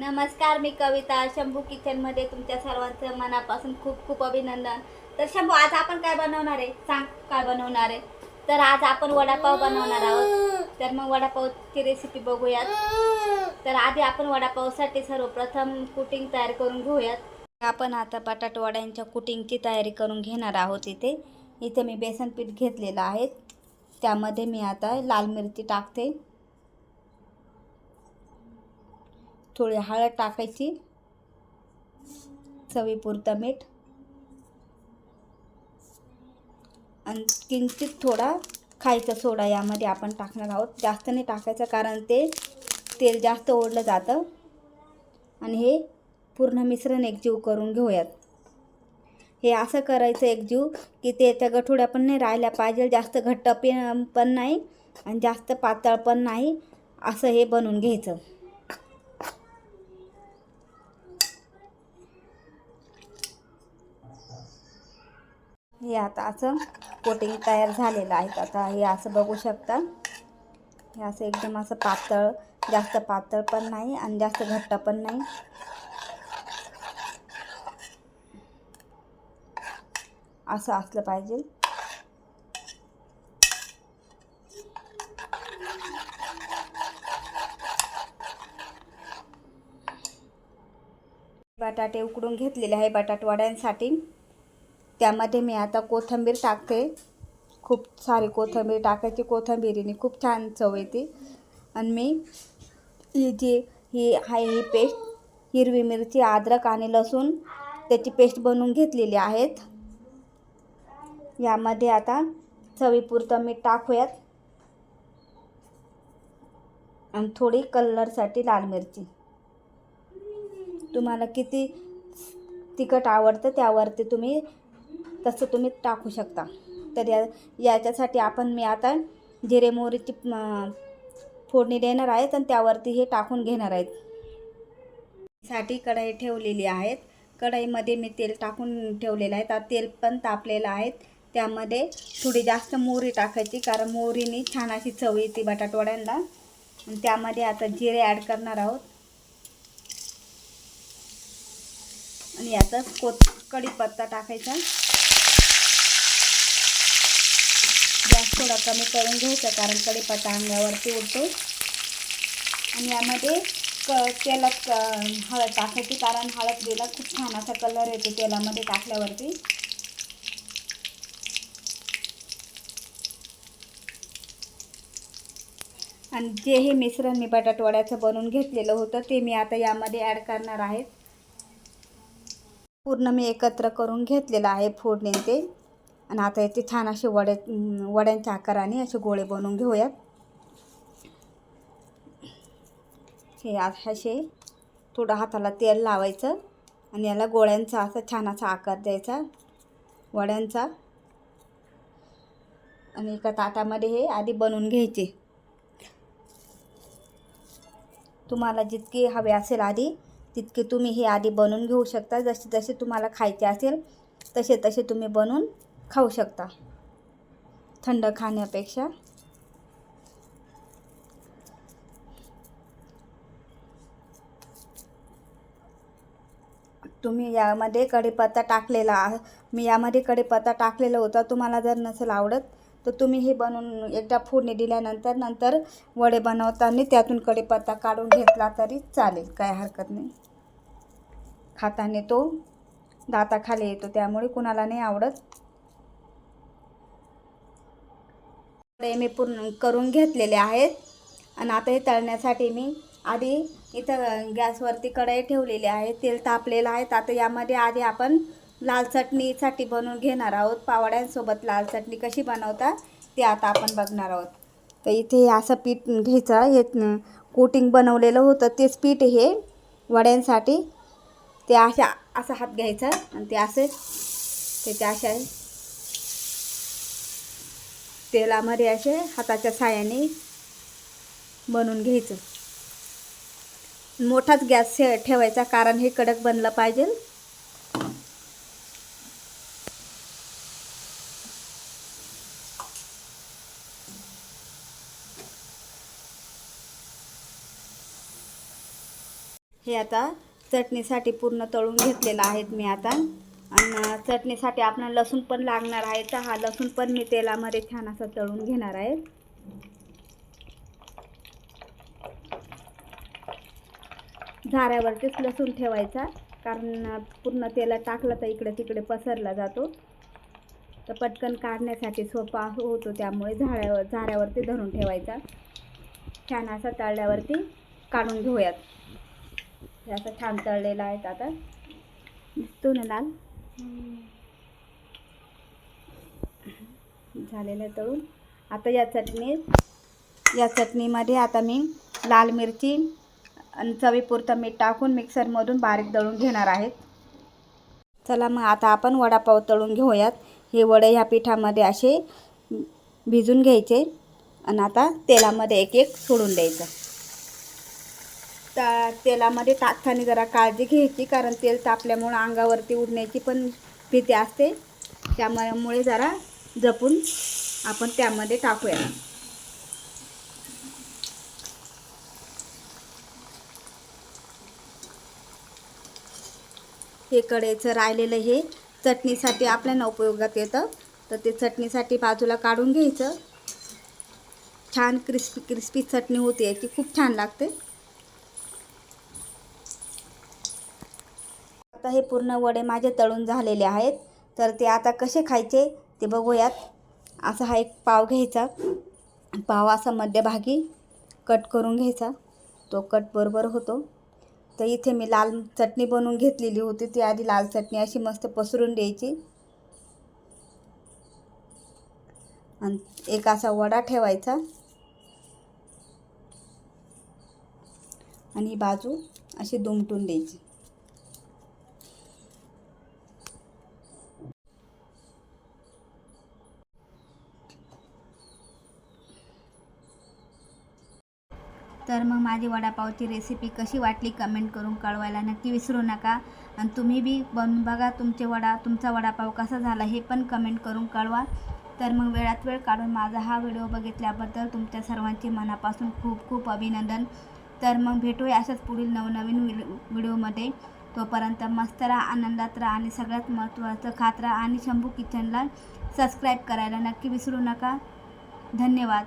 नमस्कार मी कविता. शंभू किचनमध्ये तुमच्या सर्वांचं मनापासून खूप खूप अभिनंदन. तर शंभू आज आपण काय बनवणार आहे? सांग काय बनवणार आहे? तर आज आपण वडापाव बनवणार आहोत. तर मग वडापावची रेसिपी बघूयात. तर आधी आपण वडापावसाठी सर्वप्रथम कुटिंग तयार करून घेऊयात. आपण आता बटाट वड्यांच्या कुटिंगची तयारी करून घेणार आहोत इथे. इथे मी बेसन पीठ घेतलेलं आहे. त्यामध्ये मी आता लाल मिरची टाकते. थोडी हळद टाकायची. चवीपुरतं मीठ. आणि किंचित थोडा खायचा सोडा यामध्ये आपण टाकणार आहोत. जास्त नाही टाकायचं कारण ते तेल जास्त ओढलं जातं. आणि हे पूर्ण मिश्रण एकजीव करून घेऊयात. हे असं करायचं एकजीव की ते त्या गठुड्या पण नाही राहिल्या पाहिजे जास्त घट्ट पण नाही आणि जास्त पातळ पण नाही. असं हे बनवून घ्यायचं. हे आता असं कोटिंग तयार झालेलं आहे. आता हे असं बघू शकता. हे असं एकदम असं पातळ जास्त पातळ पण नाही आणि जास्त घट्ट पण नाही. असं असलं पाहिजे. बटाटे उकडून घेतलेले आहे बटाट वड्यांसाठी त्यामध्ये मी आता कोथिंबीर टाकते. खूप सारी कोथिंबीर टाकायची. कोथिंबीरीने खूप छान चव येते. आणि मी ही जी ही आहे ही पेस्ट हिरवी मिरची अद्रक आणि लसूण त्याची पेस्ट बनवून घेतलेली आहेत. यामध्ये आता चवीपुरतं मीठ टाकूयात. आणि थोडी कलरसाठी लाल मिरची. तुम्हाला किती तिखट आवडतं त्यावरती तुम्ही तसं तुम्ही टाकू शकता. तर या याच्यासाठी आपण मी आता जिरे मोहरीची फोडणी देणार आहेत आणि त्यावरती हे टाकून घेणार आहेत. साठी कढई ठेवलेली आहेत. कढईमध्ये मी तेल टाकून ठेवलेलं आहे. तर तेल पण तापलेलं आहे. त्यामध्ये थोडी जास्त मोहरी टाकायची कारण मोहरीने छान अशी चव येते बटाटवड्यांना. त्यामध्ये आता जिरे ॲड करणार आहोत. आणि यातच कोत कढीपत्ता टाकायचा गॅस थोडा कमी करून घ्यायचा कारण कढीपत्ता अंगावरती उडतो. आणि यामध्ये क तेलात क हळद टाकायची कारण हळद दिला खूप छान असा कलर येतो तेलामध्ये टाकल्यावरती. आणि जे हे मिश्रण मी बटाटवड्याचं बनवून घेतलेलं होतं ते मी आता यामध्ये ॲड करणार आहे. पूर्ण मी एकत्र करून घेतलेलं आहे फोडणी ते. आणि आता याचे छान असे वडे वड्यांच्या आकाराने असे गोळे बनवून घेऊयात. हे असे थोडं हाताला तेल लावायचं आणि याला गोळ्यांचा असा छान असा आकार द्यायचा वड्यांचा. आणि एका ताटामध्ये हे आधी बनवून घ्यायचे. तुम्हाला जितके हवे असेल आधी तितके तुम्ही हे आधी बनवून घेऊ शकता. जसे जसे तुम्हाला खायचे असेल तसे तसे तुम्ही बनवून खाऊ शकता. थंड खाण्यापेक्षा. तुम्ही यामध्ये कढीपत्ता टाकलेला मी यामध्ये कढीपत्ता टाकलेला होता तुम्हाला जर नसेल आवडत तर तुम्ही हे बनवून एकदा फोडणी दिल्यानंतर नंतर वडे बनवताना त्यातून कढीपत्ता काढून घेतला तरी चालेल काय हरकत नाही. खाताने तो दाताखाली येतो त्यामुळे कुणाला नाही आवडत. वडे मी पूर्ण करून घेतलेले आहेत. आणि आता हे तळण्यासाठी मी आधी इथं गॅसवरती कढई ठेवलेली आहे. तेल तापलेलं आहे. आता यामध्ये आधी आपण लाल चटणीसाठी बनवून घेणार आहोत. पावड्यांसोबत लाल चटणी कशी बनवतात ते आता आपण बघणार आहोत. तर इथे असं पीठ घ्यायचं. हे कोटिंग बनवलेलं होतं. तेच पीठ हे वड्यांसाठी ते अशा असा हात घ्यायचा. आणि ते असे त्याचे अशा तेलामध्ये असे हाताच्या साह्याने बनवून घ्यायचं. मोठाच गॅस ठेवायचा कारण हे कडक बनलं पाहिजे. हे आता चटणीसाठी पूर्ण तळून घेतलेलं आहेत मी आता. आणि चटणीसाठी आपण लसूण पण लागणार आहे. तर हा लसूण पण मी तेलामध्ये छान असं तळून घेणार आहे. झाऱ्यावरतीच लसूण ठेवायचा. कारण पूर्ण तेलात टाकलं तर इकडे तिकडे पसरला जातो. तर पटकन काढण्यासाठी सोपा होतो त्यामुळे झाड्यावर झाऱ्यावरती धरून ठेवायचा. छान असा तळल्यावरती काढून घेऊयात. हे असं छान तळलेलं आहे आता. दिसतो ना लाल? झालेलं आहे तळून. आता या चटणीत या चटणीमध्ये आता मी लाल मिरची आणि चवीपुरतं मीठ टाकून मिक्सरमधून बारीक दळून घेणार आहेत चला मग आता आपण वडापाव तळून घेऊयात. हे वडे ह्या पिठामध्ये असे भिजून घ्यायचे आणि आता तेलामध्ये एक एक सोडून द्यायचं. त्या तेलामध्ये टाकताना जरा काळजी घ्यायची कारण तेल तापल्यामुळं अंगावरती उडण्याची पण भीती असते. त्यामुळे जरा जपून आपण त्यामध्ये टाकूया. हे कडेचं राहिलेलं हे चटणीसाठी आपल्याला उपयोगात येतं. तर ते चटणीसाठी बाजूला काढून घ्यायचं. छान क्रिस्पी क्रिस्पी चटणी होते याची. खूप छान लागते. आता हे पूर्ण वडे माझे तळून झालेले आहेत. तर ते आता कसे खायचे ते बघूयात. असा हा एक पाव घ्यायचा. पाव असा मध्यभागी कट करून घ्यायचा. तो कट बरोबर होतो. तर इथे मी लाल चटणी बनवून घेतलेली होती. ती आधी लाल चटणी अशी मस्त पसरून द्यायची. आणि एक असा वडा ठेवायचा. आणि बाजू अशी दुमटून द्यायची. तर मग माझी वडापावची रेसिपी कशी वाटली कमेंट करून कळवायला नक्की विसरू नका. आणि तुम्ही बी बनवून बघा तुमचे वडा तुमचा वडापाव कसा झाला हे पण कमेंट करून कळवा. तर मग वेळात वेळ काढून माझा हा व्हिडिओ बघितल्याबद्दल तुमच्या सर्वांचे मनापासून खूप खूप अभिनंदन. तर मग भेटूया अशाच पुढील नवनवीन व्हिडिओमध्ये तोपर्यंत मस्त राहा आनंदात राहा आणि सगळ्यात महत्त्वाचं खात राहा. आणि शंभू किचनला सबस्क्राईब करायला नक्की विसरू नका. धन्यवाद.